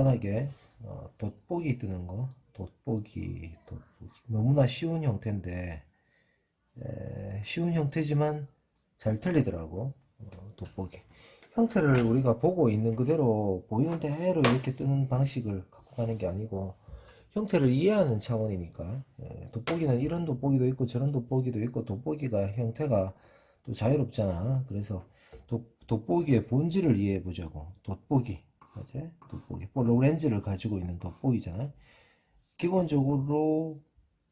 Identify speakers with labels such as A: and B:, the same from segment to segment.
A: 간단하게 어, 돋보기 뜨는 거. 돋보기 돋보기. 너무나 쉬운 형태인데 에, 쉬운 형태지만 잘 틀리더라고 어, 돋보기. 형태를 우리가 보고 있는 그대로 보이는 대로 이렇게 뜨는 방식을 갖고 가는 게 아니고 형태를 이해하는 차원이니까. 에, 돋보기는 이런 돋보기도 있고 저런 돋보기도 있고 돋보기가 형태가 또 자유롭잖아. 그래서 돋, 돋보기의 본질을 이해해 보자고. 돋보기 맞지? 돋보기. 볼록 렌즈를 가지고 있는 돋보기잖아 기본적으로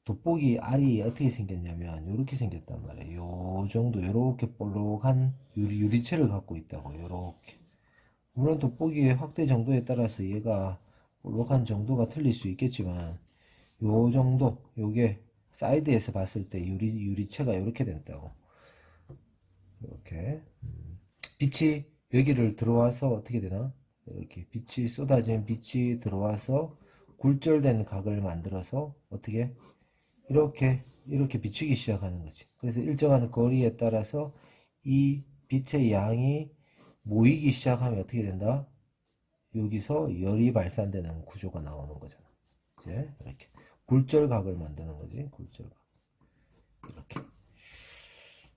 A: 돋보기 알이 어떻게 생겼냐면 이렇게 생겼단 말이에요. 요 정도 요렇게 볼록한 유리, 유리체를 갖고 있다고 요렇게. 물론 돋보기의 확대 정도에 따라서 얘가 볼록한 정도가 틀릴 수 있겠지만 요 정도 요게 사이드에서 봤을 때 유리, 유리체가 이렇게 된다고. 이렇게. 음, 빛이 여기를 들어와서 어떻게 되나 이렇게 빛이 쏟아진 빛이 들어와서 굴절된 각을 만들어서 어떻게 이렇게 이렇게 비추기 시작하는 거지. 그래서 일정한 거리에 따라서 이 빛의 양이 모이기 시작하면 어떻게 된다? 여기서 열이 발산되는 구조가 나오는 거잖아. 이제 이렇게 굴절각을 만드는 거지. 굴절각. 이렇게.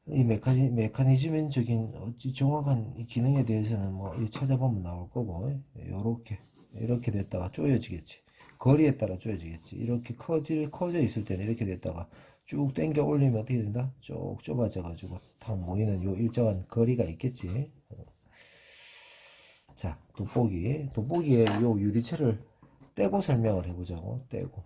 A: 이 메카니, 메커니즘적인 정확한 이 기능에 대해서는 뭐이 찾아보면 나올 거고 요렇게 이렇게 됐다가 쪼여지겠지. 거리에 따라 쪼여지겠지. 이렇게 커질 커져 있을 때는 이렇게 됐다가 쭉 당겨 올리면 어떻게 된다? 쭉 좁아져 가지고 다 모이는 요 일정한 거리가 있겠지. 자 돋보기. 돋보기에 요 유리체를 떼고 설명을 해보자고. 떼고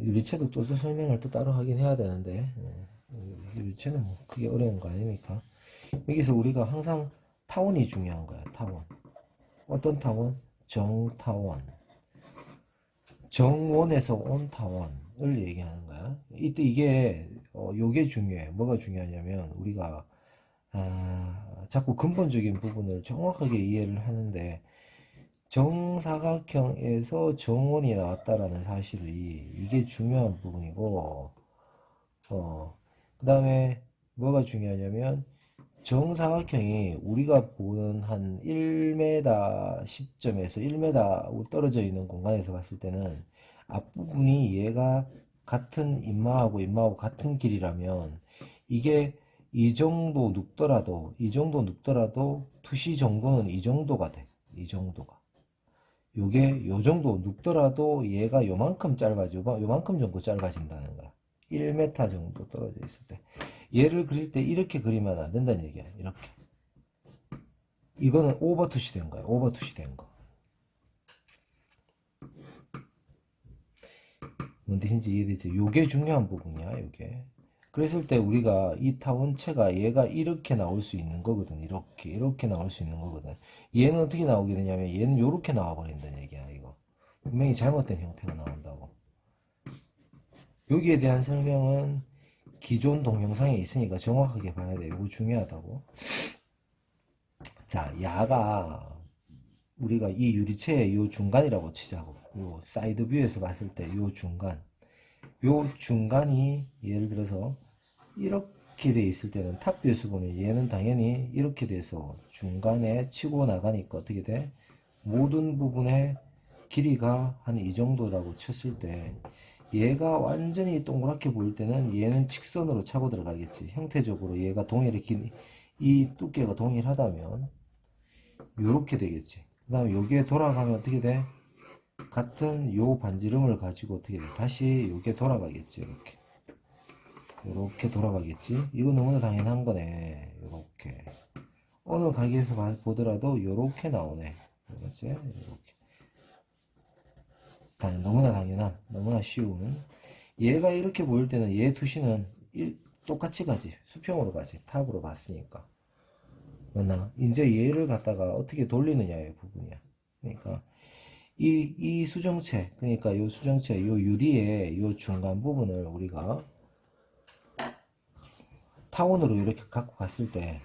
A: 유리체도 또 설명을 또 따로 하긴 해야 되는데 예, 유리체는 뭐 크게 어려운 거 아니니까? 여기서 우리가 항상 타원이 중요한 거야 타원. 어떤 타원? 정타원. 정원에서 온 타원을 얘기하는 거야. 이때 이게 어, 요게 중요해. 뭐가 중요하냐면 우리가 아, 자꾸 근본적인 부분을 정확하게 이해를 하는데 정사각형에서 정원이 나왔다라는 사실이 이게 중요한 부분이고 어, 그 다음에 뭐가 중요하냐면 정사각형이 우리가 보는 한 1m 시점에서 1m 떨어져 있는 공간에서 봤을 때는 앞부분이 얘가 같은 인마하고 인마하고 같은 길이라면 이게 이 정도 눕더라도 이 정도 눕더라도 투시 정도는 이 정도가 돼. 이 정도가. 요게 요 정도 눕더라도 얘가 요만큼 짧아지고 요만큼 정도 짧아진다는 거야. 1m 정도 떨어져 있을 때. 얘를 그릴 때 이렇게 그리면 안 된다는 얘기야. 이렇게. 이거는 오버투시 된 거야. 오버투시 된 거. 뭔 뜻인지 이해되지? 요게 중요한 부분이야. 요게. 그랬을 때 우리가 이 타 원체가 얘가 이렇게 나올 수 있는 거거든. 이렇게 이렇게 나올 수 있는 거거든. 얘는 어떻게 나오게 되냐면 얘는 이렇게 나와 버린다는 얘기야. 이거 분명히 잘못된 형태가 나온다고. 여기에 대한 설명은 기존 동영상에 있으니까 정확하게 봐야 돼. 이거 중요하다고. 자, 야가 우리가 이 유리체의 요 중간이라고 치자고. 요 사이드 뷰에서 봤을 때요 중간. 요 중간이 예를 들어서 이렇게 돼 있을 때는 탑 뷰에서 보면 얘는 당연히 이렇게 돼서 중간에 치고 나가니까 어떻게 돼? 모든 부분의 길이가 한 이 정도라고 쳤을 때 얘가 완전히 동그랗게 보일 때는 얘는 직선으로 차고 들어가겠지. 형태적으로 얘가 동일해 긴, 이 두께가 동일하다면 요렇게 되겠지. 그 다음에 여기에 돌아가면 어떻게 돼? 같은 요 반지름을 가지고 어떻게 돼? 다시 요게 돌아가겠지. 이렇게. 이렇게 돌아가겠지. 이거 너무나 당연한 거네. 이렇게. 어느 가게에서 봐- 보더라도 이렇게 나오네. 맞지? 이렇게. 당, 너무나 당연한, 너무나 쉬운. 얘가 이렇게 보일 때는 얘 투시는 일- 똑같이 가지. 수평으로 가지. 탑으로 봤으니까. 맞나? 이제 얘를 갖다가 어떻게 돌리느냐의 부분이야. 그러니까 이, 이 수정체, 그러니까 요 수정체, 요 유리의 요 중간 부분을 우리가 타원으로 이렇게 갖고 갔을 때,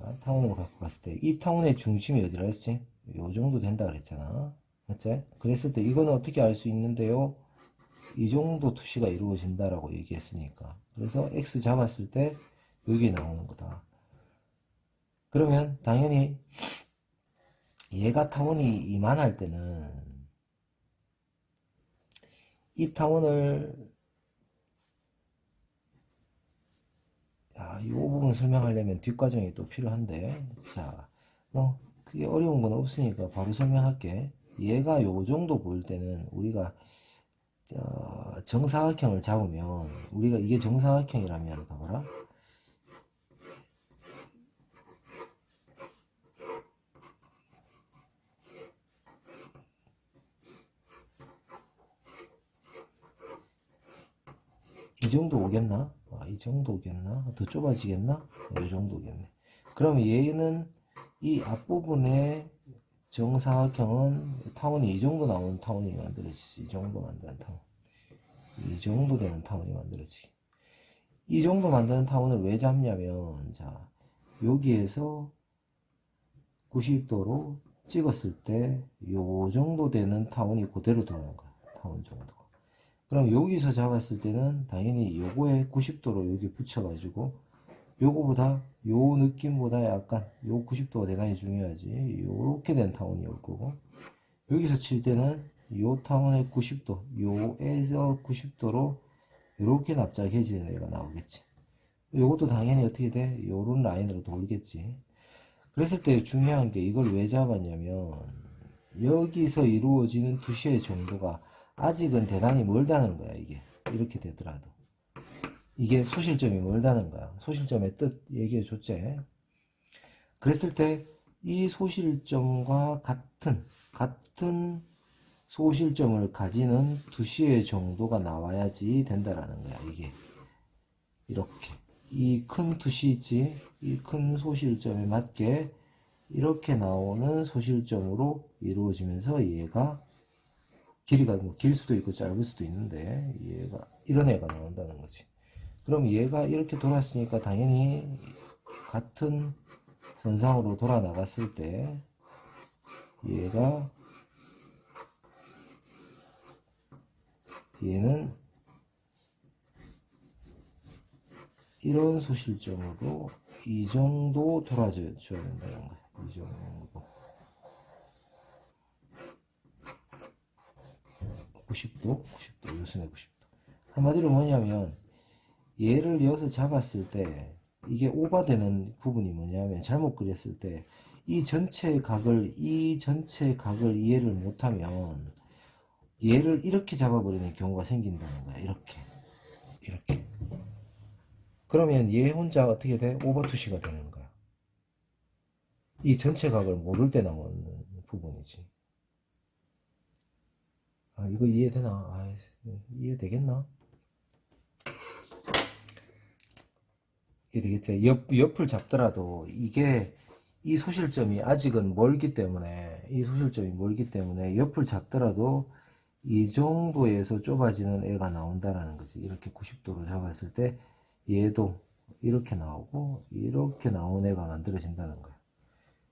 A: 아, 타원으로 갖고 갔을 때, 이 타원의 중심이 어디라 했지? 요 정도 된다 그랬잖아. 맞지? 그랬을 때 이거는 어떻게 알 수 있는데요? 이 정도 투시가 이루어진다라고 얘기했으니까. 그래서 X 잡았을 때 여기 나오는 거다. 그러면 당연히 얘가 타원이 이만할 때는 이 타원을 야, 이 부분 설명하려면 뒷과정이 또 필요한데 자, 뭐 그게 어려운 건 없으니까 바로 설명할게. 얘가 요 정도 보일 때는 우리가 어, 정사각형을 잡으면 우리가 이게 정사각형이라면 봐봐라. 이 정도 오겠나? 아, 이 정도 오겠나? 더 좁아지겠나? 이 정도 오겠네. 그럼 얘는 이 앞부분에 정사각형은 타원이 이 정도 나오는 타원이 만들어지지. 이 정도 만드는 타원. 이 정도 되는 타원이 만들어지기. 이 정도 만드는 타원을 왜 잡냐면, 자, 여기에서 90도로 찍었을 때, 요 정도 되는 타원이 그대로 들어오는 거야. 타원 정도가. 그럼 여기서 잡았을 때는 당연히 요거에 90도로 여기 붙여가지고 요거보다 요 느낌보다 약간 요 90도가 대단히 중요하지. 요렇게 된 타원이 올 거고. 여기서 칠 때는 요 타원의 90도 요에서 90도로 요렇게 납작해지는 애가 나오겠지. 요것도 당연히 어떻게 돼? 요런 라인으로 돌겠지. 그랬을 때 중요한 게 이걸 왜 잡았냐면 여기서 이루어지는 투시의 정도가 아직은 대단히 멀다는 거야 이게. 이렇게 되더라도. 이게 소실점이 멀다는 거야. 소실점의 뜻 얘기해 줬지. 그랬을 때 이 소실점과 같은 같은 소실점을 가지는 두 시의 정도가 나와야지 된다라는 거야 이게. 이렇게. 이 큰 두시 있지 이 큰 소실점에 맞게 이렇게 나오는 소실점으로 이루어지면서 얘가 길이가 뭐 길 수도 있고 짧을 수도 있는데 얘가 이런 애가 나온다는 거지. 그럼 얘가 이렇게 돌았으니까 당연히 같은 선상으로 돌아 나갔을 때 얘가 얘는 이런 소실점으로 이 정도 돌아줘야 된다는 거야. 이 정도. 90도, 90도, 요선의 90도. 한마디로 뭐냐면, 얘를 여기서 잡았을 때, 이게 오버되는 부분이 뭐냐면, 잘못 그렸을 때, 이 전체 각을, 이 전체 각을 이해를 못하면, 얘를 이렇게 잡아버리는 경우가 생긴다는 거야. 이렇게. 이렇게. 그러면 얘 혼자 어떻게 돼? 오버투시가 되는 거야. 이 전체 각을 모를 때 나오는 부분이지. 아, 이거 이해되나? 아, 이해되겠나? 이해되겠지? 옆, 옆을 잡더라도 이게 이 소실점이 아직은 멀기 때문에 이 소실점이 멀기 때문에 옆을 잡더라도 이 정도에서 좁아지는 애가 나온다라는 거지. 이렇게 90도로 잡았을 때 얘도 이렇게 나오고 이렇게 나온 애가 만들어진다는 거야.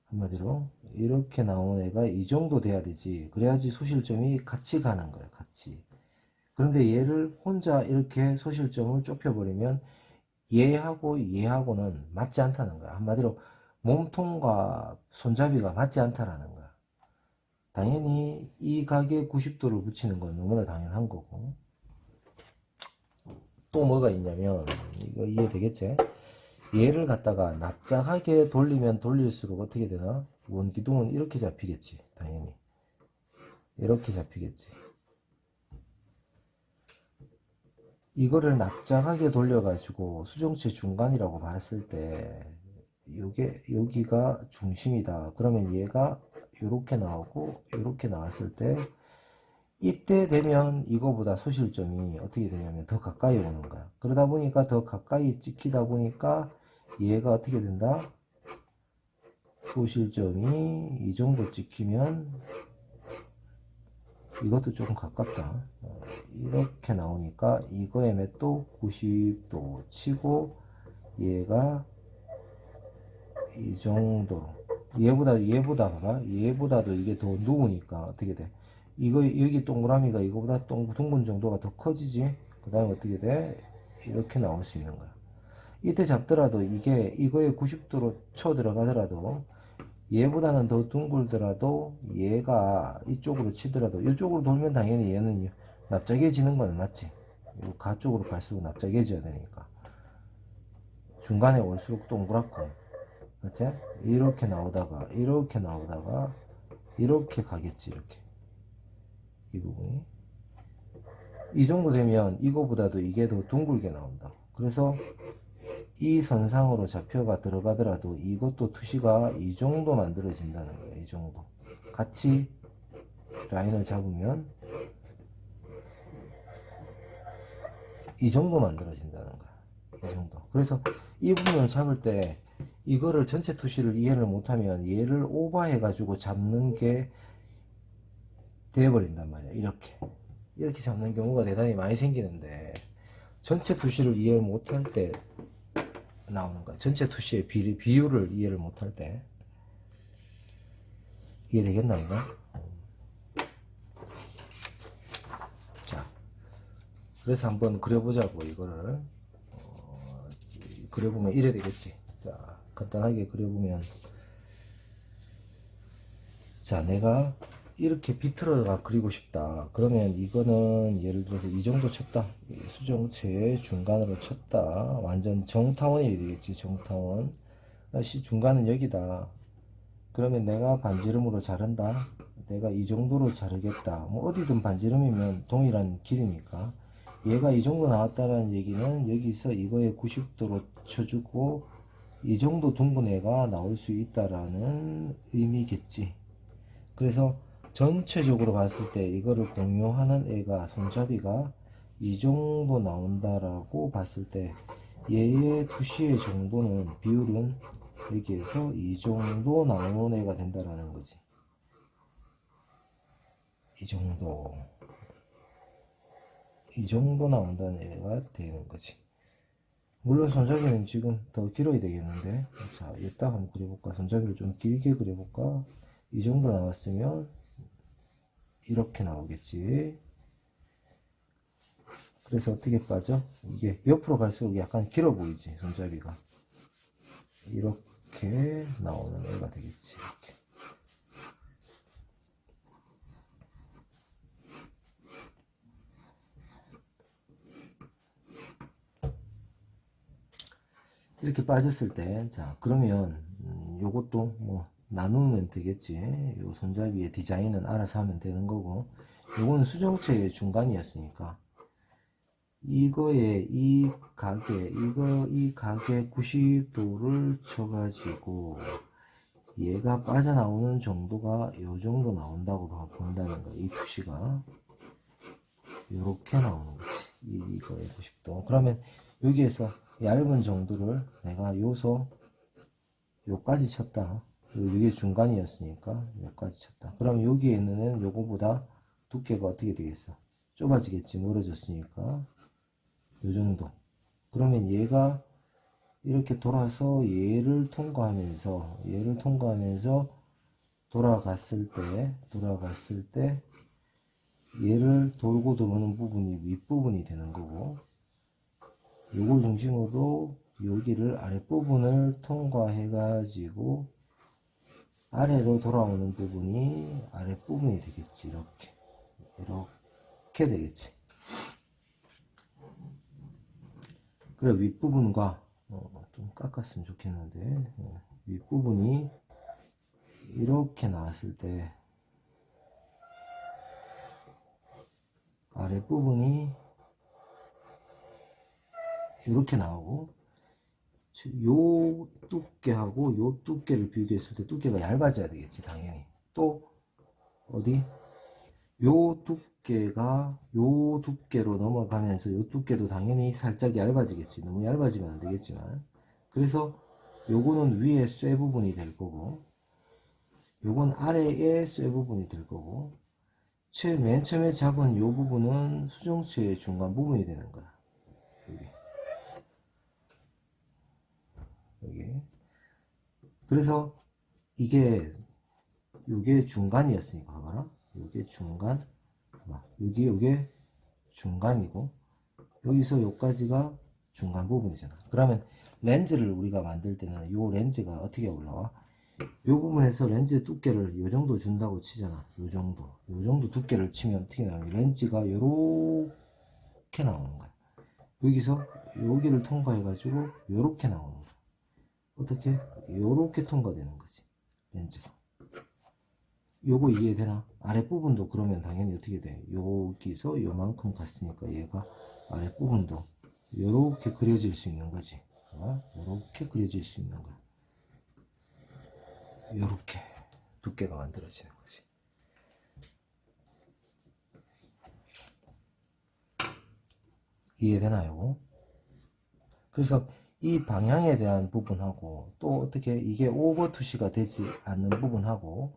A: 한마디로 이렇게 나온 애가 이 정도 돼야 되지. 그래야지 소실점이 같이 가는 거야 같이. 그런데 얘를 혼자 이렇게 소실점을 좁혀버리면 얘하고 얘하고는 맞지 않다는 거야. 한마디로 몸통과 손잡이가 맞지 않다라는 거야. 당연히 이 각에 90도를 붙이는 건 너무나 당연한 거고. 또 뭐가 있냐면 이거 이해되겠지? 얘를 갖다가 납작하게 돌리면 돌릴수록 어떻게 되나? 원기둥은 이렇게 잡히겠지, 당연히. 이렇게 잡히겠지. 이거를 납작하게 돌려가지고 수정체 중간이라고 봤을 때, 요게, 여기가 중심이다. 그러면 얘가 요렇게 나오고, 요렇게 나왔을 때, 이때 되면 이거보다 소실점이 어떻게 되냐면 더 가까이 오는 거야. 그러다 보니까 더 가까이 찍히다 보니까 얘가 어떻게 된다? 소실점이 이 정도 찍히면 이것도 조금 가깝다. 어, 이렇게 나오니까 이거의 몇도 90도 치고 얘가 이 정도. 얘보다 얘보다 봐봐. 얘보다도 이게 더 누우니까 어떻게 돼? 이거 여기 동그라미가 이거보다 동, 둥근 정도가 더 커지지. 그 다음에 어떻게 돼? 이렇게 나올 수 있는 거야. 이때 잡더라도 이게 이거에 90도로 쳐 들어가더라도 얘보다는 더 둥글더라도 얘가 이쪽으로 치더라도 이쪽으로 돌면 당연히 얘는 납작해지는 건 맞지. 요 가쪽으로 갈수록 납작해져야 되니까. 중간에 올수록 동그랗고, 그치? 이렇게 나오다가, 이렇게 나오다가, 이렇게 가겠지, 이렇게. 이 부분이. 이 정도 되면 이거보다도 이게 더 둥글게 나온다. 그래서 이 선상으로 잡혀가 들어가더라도 이것도 투시가 이 정도 만들어진다는 거예요. 이 정도. 같이 라인을 잡으면 이 정도 만들어진다는 거야. 이 정도. 그래서 이 부분을 잡을 때 이거를 전체 투시를 이해를 못하면 얘를 오버해가지고 잡는 게 되어버린단 말이야. 이렇게. 이렇게 잡는 경우가 대단히 많이 생기는데 전체 투시를 이해를 못할 때 나오는 거야. 전체 투시의 비, 비율을 이해를 못할 때. 이해되겠나, 이거? 자, 그래서 한번 그려보자고, 이거를. 어, 그려보면 이래 되겠지. 자, 간단하게 그려보면. 자, 내가 이렇게 비틀어가 그리고 싶다. 그러면 이거는 예를 들어서 이 정도 쳤다. 이 수정체 중간으로 쳤다. 완전 정타원이 되겠지. 정타원. 시 중간은 여기다. 그러면 내가 반지름으로 자른다. 내가 이 정도로 자르겠다. 뭐 어디든 반지름이면 동일한 길이니까. 얘가 이 정도 나왔다는 얘기는 여기서 이거에 90도로 쳐주고 이 정도 둥근 애가 나올 수 있다라는 의미겠지. 그래서 전체적으로 봤을 때 이거를 공유하는 애가 손잡이가 이 정도 나온다라고 봤을 때 얘의 투시의 정도는 비율은 여기에서 이 정도 나오는 애가 된다라는 거지. 이 정도. 이 정도 나온다는 애가 되는 거지. 물론 손잡이는 지금 더 길어야 되겠는데. 자, 이따 한번 그려볼까? 손잡이를 좀 길게 그려볼까? 이 정도 나왔으면 이렇게 나오겠지. 그래서 어떻게 빠져? 이게 옆으로 갈수록 약간 길어 보이지, 손잡이가. 이렇게 나오는 애가 되겠지. 이렇게. 이렇게 빠졌을 때, 자, 그러면, 음, 요것도 뭐, 나누면 되겠지. 요 손잡이의 디자인은 알아서 하면 되는 거고, 요거는 수정체의 중간이었으니까, 이거에 이 가게, 이거, 이 가게 90도를 쳐가지고, 얘가 빠져나오는 정도가 요 정도 나온다고 봐- 본다는 거야. 이 투시가. 요렇게 나오는 거지. 이- 이거에 90도. 그러면 여기에서 얇은 정도를 내가 요소, 요까지 쳤다. 이게 중간이었으니까 요까지 쳤다. 그럼 여기에 있는 요거보다 두께가 어떻게 되겠어? 좁아지겠지. 멀어졌으니까. 요 정도. 그러면 얘가 이렇게 돌아서 얘를 통과하면서 얘를 통과하면서 돌아갔을 때 돌아갔을 때 얘를 돌고 들어오는 부분이 윗부분이 되는 거고 요걸 중심으로 여기를 아랫부분을 통과해 가지고 아래로 돌아오는 부분이 아랫부분이 되겠지 이렇게. 이렇게 되겠지. 그래 윗부분과 어, 좀 깎았으면 좋겠는데 어, 윗부분이 이렇게 나왔을 때 아랫부분이 이렇게 나오고 요 두께하고 요 두께를 비교했을 때 두께가 얇아져야 되겠지 당연히. 또 어디? 요 두께가 요 두께로 넘어가면서 요 두께도 당연히 살짝 얇아지겠지. 너무 얇아지면 안 되겠지만. 그래서 요거는 위에 쇠 부분이 될 거고 요건 아래에 쇠 부분이 될 거고 최, 맨 처음에 잡은 요 부분은 수정체의 중간 부분이 되는 거야. 여기. 여기. 그래서 이게, 요게 중간이었으니까, 봐봐라. 요게 중간. 봐봐. 여기, 요게 중간이고, 여기서 요까지가 중간 부분이잖아. 그러면 렌즈를 우리가 만들 때는 요 렌즈가 어떻게 올라와? 요 부분에서 렌즈 두께를 요 정도 준다고 치잖아. 요 정도. 요 정도 두께를 치면 어떻게 나오냐. 렌즈가 요렇게 나오는 거야. 여기서 여기를 통과해가지고 요렇게 나오는 거야. 어떻게? 요렇게 통과되는 거지. 렌즈가. 요거 이해되나? 아랫부분도 그러면 당연히 어떻게 돼? 여기서 요만큼 갔으니까 얘가 아랫부분도 요렇게 그려질 수 있는 거지. 어? 요렇게 그려질 수 있는 거야. 요렇게 두께가 만들어지는 거지. 이해되나요? 그래서 이 방향에 대한 부분하고 또 어떻게 이게 오버투시가 되지 않는 부분하고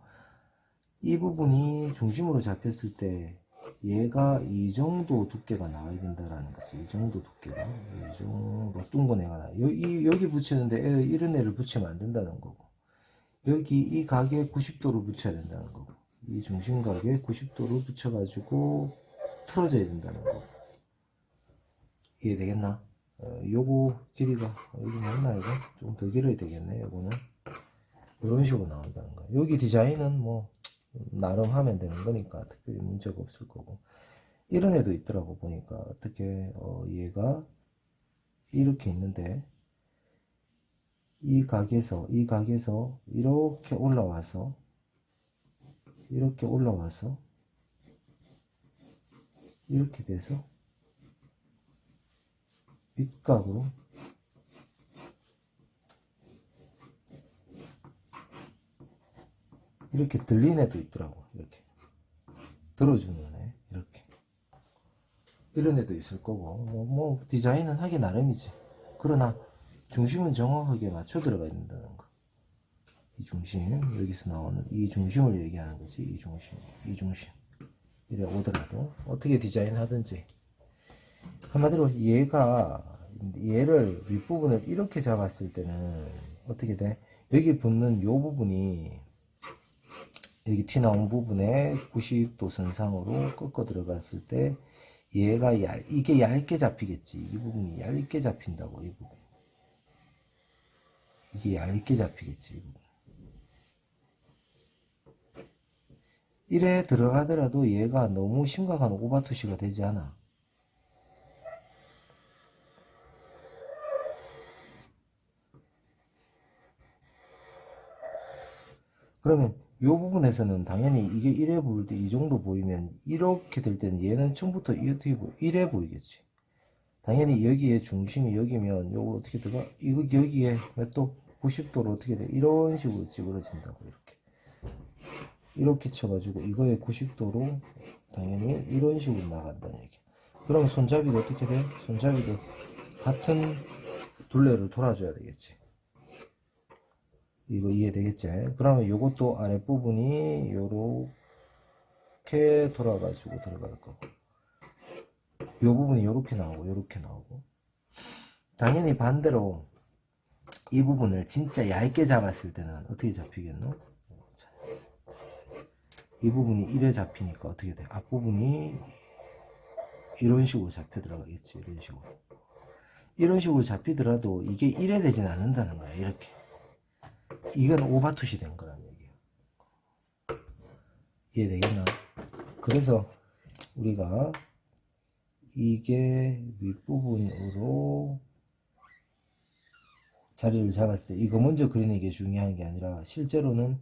A: 이 부분이 중심으로 잡혔을 때 얘가 이 정도 두께가 나와야 된다라는 거지. 이 정도 두께가 이 정도 둥근 애가 나. 여기 여기 붙이는데 애, 이런 애를 붙이면 안 된다는 거고. 여기 이 각에 90도를 붙여야 된다는 거고. 이 중심각에 90도를 붙여가지고 틀어져야 된다는 거고. 이해되겠나? 어, 요거 길이가 어, 여기 맞나 이거? 좀 더 길어야 되겠네. 요거는 이런 식으로 나온다는 거야. 여기 디자인은 뭐 나름 하면 되는 거니까 특별히 문제가 없을 거고 이런 애도 있더라고 보니까 어떻게 어, 얘가 이렇게 있는데 이 각에서 이 각에서 이렇게 올라와서 이렇게 올라와서 이렇게 돼서 윗각으로. 이렇게 들린 애도 있더라고 이렇게. 들어주는 애 이렇게. 이런 애도 있을 거고. 뭐, 뭐 디자인은 하기 나름이지. 그러나 중심은 정확하게 맞춰 들어가야 된다는 거이 중심 여기서 나오는 이 중심을 얘기하는 거지 이 중심 이 중심. 이래 오더라도 어떻게 디자인하든지 한마디로 얘가 얘를 윗부분을 이렇게 잡았을 때는 어떻게 돼? 여기 붙는 요 부분이 여기 튀나온 부분에 90도 선상으로 꺾어 들어갔을 때 얘가 얇, 이게 얇게 잡히겠지. 이 부분이 얇게 잡힌다고, 이 부분. 이게 얇게 잡히겠지. 이래 들어가더라도 얘가 너무 심각한 오바투시가 되지 않아. 그러면 이 부분에서는 당연히 이게 이래 보일 때 이 정도 보이면 이렇게 될 때는 얘는 처음부터 이렇게 보 이래 보이겠지. 당연히 여기에 중심이 여기면 요거 어떻게 들어가? 이거 여기에 또 90도로 어떻게 돼? 이런 식으로 찌그러진다고 이렇게. 이렇게 쳐가지고 이거에 90도로 당연히 이런 식으로 나간다는 얘기. 그럼 손잡이도 어떻게 돼? 손잡이도 같은 둘레를 돌아줘야 되겠지. 이거 이해되겠지? 그러면 요것도 아랫부분이 요렇게 돌아가지고 들어갈 거고 요 부분이 요렇게 나오고 요렇게 나오고 당연히 반대로 이 부분을 진짜 얇게 잡았을 때는 어떻게 잡히겠노? 자, 이 부분이 이래 잡히니까 어떻게 돼? 앞부분이 이런 식으로 잡혀 들어가겠지 이런 식으로 이런 식으로 잡히더라도 이게 이래 되진 않는다는 거야 이렇게 이건 오바투시 된 거란 얘기예요. 이해되겠나? 그래서 우리가 이게 윗부분으로 자리를 잡았을 때 이거 먼저 그리는 게 중요한 게 아니라 실제로는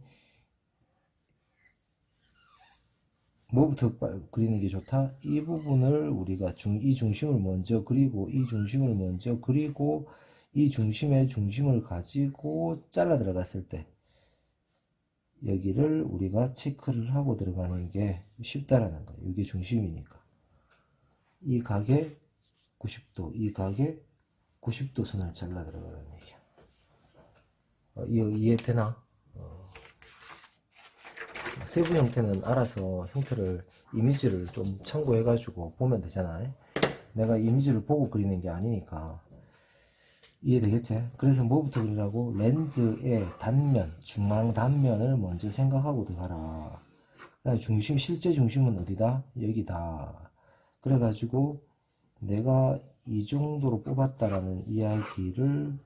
A: 뭐부터 빠- 그리는 게 좋다? 이 부분을 우리가 중, 이 중심을 먼저 그리고 이 중심을 먼저 그리고 이 중심의 중심을 가지고 잘라 들어갔을 때 여기를 우리가 체크를 하고 들어가는 게 쉽다라는 거예요. 이게 중심이니까. 이 각에 90도, 이 각에 90도 선을 잘라 들어가는 얘기야. 어, 이해, 이해되나? 어. 세부 형태는 알아서 형태를 이미지를 좀 참고해 가지고 보면 되잖아요 내가 이미지를 보고 그리는 게 아니니까 이해되겠지? 그래서 뭐부터 그리라고? 렌즈의 단면, 중앙 단면을 먼저 생각하고 들어가라. 중심, 실제 중심은 어디다? 여기다. 그래가지고 내가 이 정도로 뽑았다라는 이야기를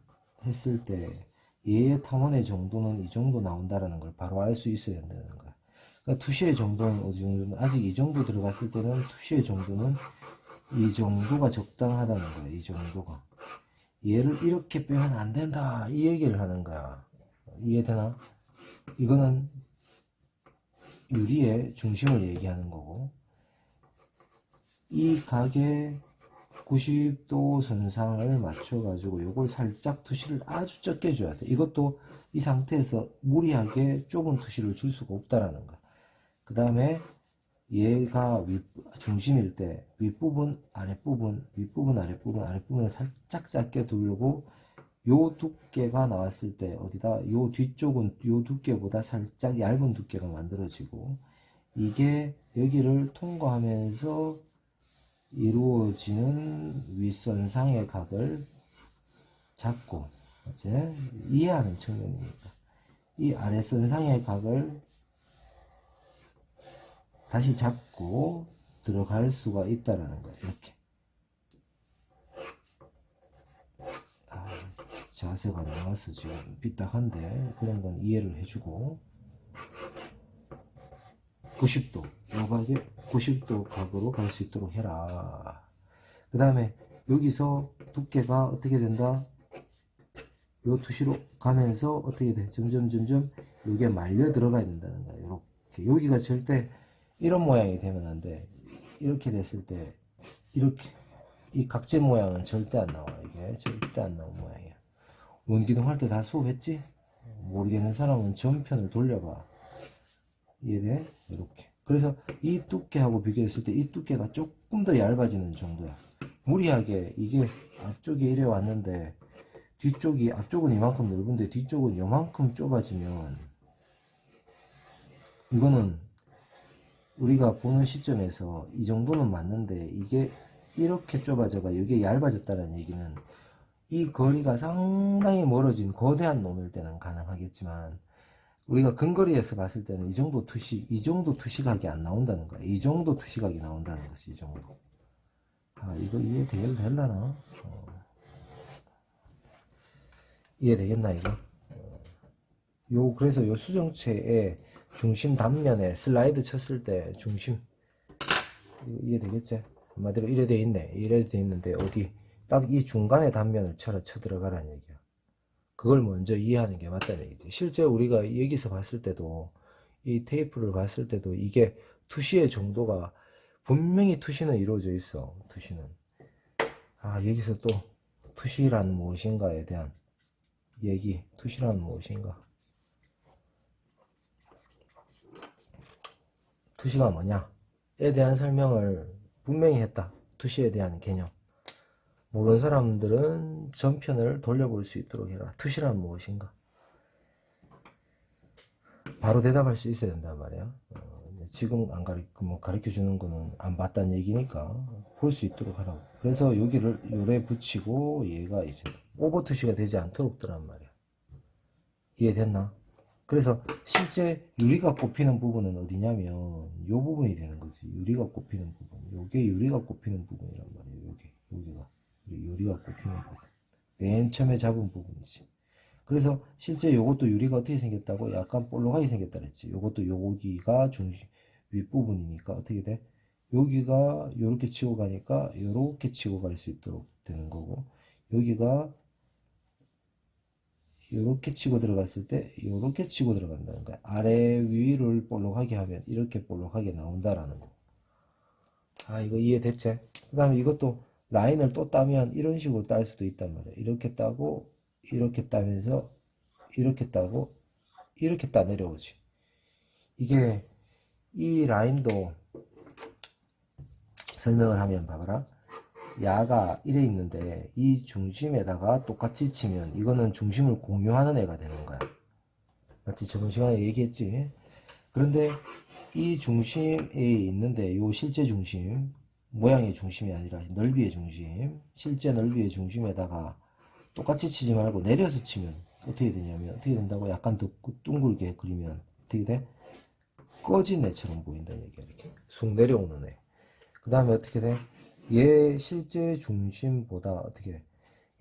A: 했을 때 얘의 탐원의 정도는 이 정도 나온다라는 걸 바로 알 수 있어야 된다는 거야. 그러니까 투시의 정도는 어디 정도는 아직 이 정도 들어갔을 때는 투시의 정도는 이 정도가 적당하다는 거야. 이 정도가. 얘를 이렇게 빼면 안 된다. 이 얘기를 하는 거야. 이해되나? 이거는 유리의 중심을 얘기하는 거고, 이 각의 90도 선상을 맞춰 가지고 요걸 살짝 투시를 아주 적게 줘야 돼. 이것도 이 상태에서 무리하게 좁은 투시를 줄 수가 없다라는 거야. 그 다음에 얘가 윗, 중심일 때 윗부분, 아랫부분, 윗부분, 아랫부분, 아랫부분을 살짝 작게 두르고 요 두께가 나왔을 때 어디다 요 뒤쪽은 요 두께보다 살짝 얇은 두께가 만들어지고 이게 여기를 통과하면서 이루어지는 윗선상의 각을 잡고 이제 이해하는 측면입니다. 이 아랫선상의 각을 다시 잡고 들어갈 수가 있다라는 거예요. 이렇게. 아, 자세가 나와서 지금 삐딱한데 그런 건 이해를 해주고 90도 요각에 90도 각으로 갈 수 있도록 해라. 그 다음에 여기서 두께가 어떻게 된다? 요 투시로 가면서 어떻게 돼? 점점 점점 요게 말려 들어가야 된다는 거야. 요렇게 여기가 절대 이런 모양이 되면 안 돼. 이렇게 됐을 때 이렇게 이 각재 모양은 절대 안 나와. 이게 절대 안 나온 모양이야. 원기둥 할 때 다 수업했지? 모르겠는 사람은 전편을 돌려봐. 이해돼? 이렇게. 그래서 이 두께하고 비교했을 때 이 두께가 조금 더 얇아지는 정도야. 무리하게 이게 앞쪽에 이래 왔는데 뒤쪽이 앞쪽은 이만큼 넓은데 뒤쪽은 요만큼 좁아지면 이거는 우리가 보는 시점에서 이 정도는 맞는데 이게 이렇게 좁아져가 이게 얇아졌다는 얘기는 이 거리가 상당히 멀어진 거대한 놈일 때는 가능하겠지만 우리가 근거리에서 봤을 때는 이 정도 투시 이 정도 투시각이 안 나온다는 거야 이 정도 투시각이 나온다는 것이 이 정도 아 이거 이해되려나 어. 이해되겠나 이거 어. 요 그래서 요 수정체에 중심 단면에 슬라이드 쳤을 때 중심. 이거 이해 되겠지? 한마디로 이래 돼 있네. 이래 돼 있는데 어디 딱 이 중간에 단면을 쳐라 쳐 들어가라는 얘기야. 그걸 먼저 이해하는 게 맞다는 얘기지. 실제 우리가 여기서 봤을 때도 이 테이프를 봤을 때도 이게 투시의 정도가 분명히 투시는 이루어져 있어 투시는. 아 여기서 또 투시란 무엇인가에 대한 얘기 투시란 무엇인가 투시가 뭐냐에 대한 설명을 분명히 했다. 투시에 대한 개념. 모르는 사람들은 전편을 돌려볼 수 있도록 해라. 투시란 무엇인가? 바로 대답할 수 있어야 된단 말이야. 어, 지금 안 가르, 뭐 가르쳐 주는 거는 안 봤다는 얘기니까 볼 수 있도록 하라고. 그래서 여기를 요래 붙이고 얘가 이제 오버 투시가 되지 않도록 두란 말이야. 이해됐나? 그래서 실제 유리가 꼽히는 부분은 어디냐면 요 부분이 되는 거지. 유리가 꼽히는 부분. 요게 유리가 꼽히는 부분이란 말이에요. 요게 여기가 유리가 꼽히는 부분. 맨 처음에 잡은 부분이지. 그래서 실제 요것도 유리가 어떻게 생겼다고? 약간 볼록하게 생겼다 그랬지. 요것도 여기가 중심 윗부분이니까 어떻게 돼? 여기가 요렇게 치고 가니까 요렇게 치고 갈 수 있도록 되는 거고 여기가 이렇게 치고 들어갔을 때 이렇게 치고 들어간다는 거야. 아래 위를 볼록하게 하면 이렇게 볼록하게 나온다라는 거. 아 이거 이해됐지? 그 다음에 이것도 라인을 또 따면 이런 식으로 딸 수도 있단 말이야. 이렇게 따고 이렇게 따면서 이렇게 따고 이렇게 따 내려오지. 이게 이 라인도 설명을 하면 봐봐라. 야가 이래 있는데 이 중심에다가 똑같이 치면 이거는 중심을 공유하는 애가 되는 거야. 마치 저번 시간에 얘기했지. 그런데 이 중심에 있는데 요 실제 중심 모양의 중심이 아니라 넓이의 중심 실제 넓이의 중심에다가 똑같이 치지 말고 내려서 치면 어떻게 되냐면 어떻게 된다고 약간 더 둥글게 그리면 어떻게 돼? 꺼진 애처럼 보인다는 얘기야 이렇게 쑥 내려오는 애. 그 다음에 어떻게 돼? 얘 실제 중심보다 어떻게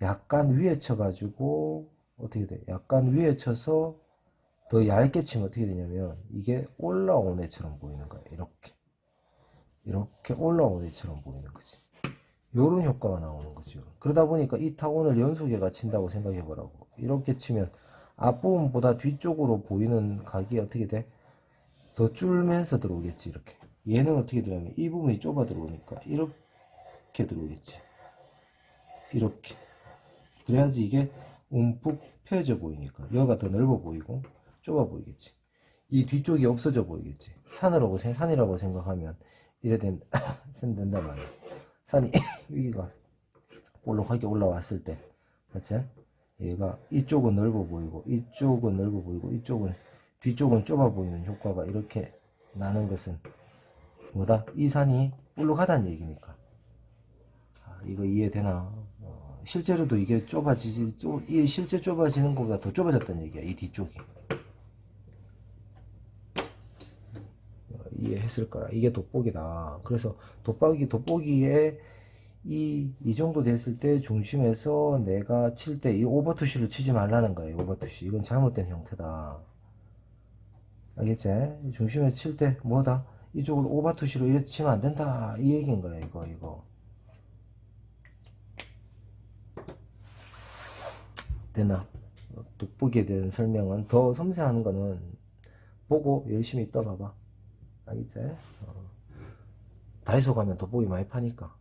A: 약간 위에 쳐가지고 어떻게 돼? 약간 위에 쳐서 더 얇게 치면 어떻게 되냐면 이게 올라온 애처럼 보이는 거야 이렇게. 이렇게 올라온 애처럼 보이는 거지. 요런 효과가 나오는 거죠 그러다 보니까 이 타원을 연속에가 친다고 생각해 보라고. 이렇게 치면 앞부분보다 뒤쪽으로 보이는 각이 어떻게 돼? 더 줄면서 들어오겠지 이렇게. 얘는 어떻게 되냐면 이 부분이 좁아 들어오니까. 이렇게 들어오겠지. 이렇게. 그래야지 이게 움푹 펴져 보이니까. 여기가 더 넓어 보이고 좁아 보이겠지. 이 뒤쪽이 없어져 보이겠지. 생- 산이라고 생각하면 이래 된, 된단 말이야. 산이 위가 볼록하게 올라왔을 때. 맞지? 얘가 이쪽은 넓어 보이고 이쪽은 넓어 보이고 이쪽은 뒤쪽은 좁아 보이는 효과가 이렇게 나는 것은 뭐다? 이 산이 볼록하다는 얘기니까. 아, 이거 이해되나? 어, 실제로도 이게 좁아지지, 좁, 이 실제 좁아지는 것보다 더 좁아졌다는 얘기야, 이 뒤쪽이. 어, 이해했을 거야. 이게 돋보기다. 그래서 돋보기, 돋보기에 이, 이 정도 됐을 때 중심에서 내가 칠 때 이 오버투시를 치지 말라는 거예요, 오버투시. 이건 잘못된 형태다. 알겠지? 중심에서 칠 때 뭐다? 이쪽으로 오버투시로 이렇게 치면 안 된다. 이 얘기인 거야, 이거, 이거. 되나? 어, 돋보기에 대한 설명은 더 섬세한 거는 보고 열심히 떠봐봐. 알겠지? 어. 다이소 가면 돋보기 많이 파니까.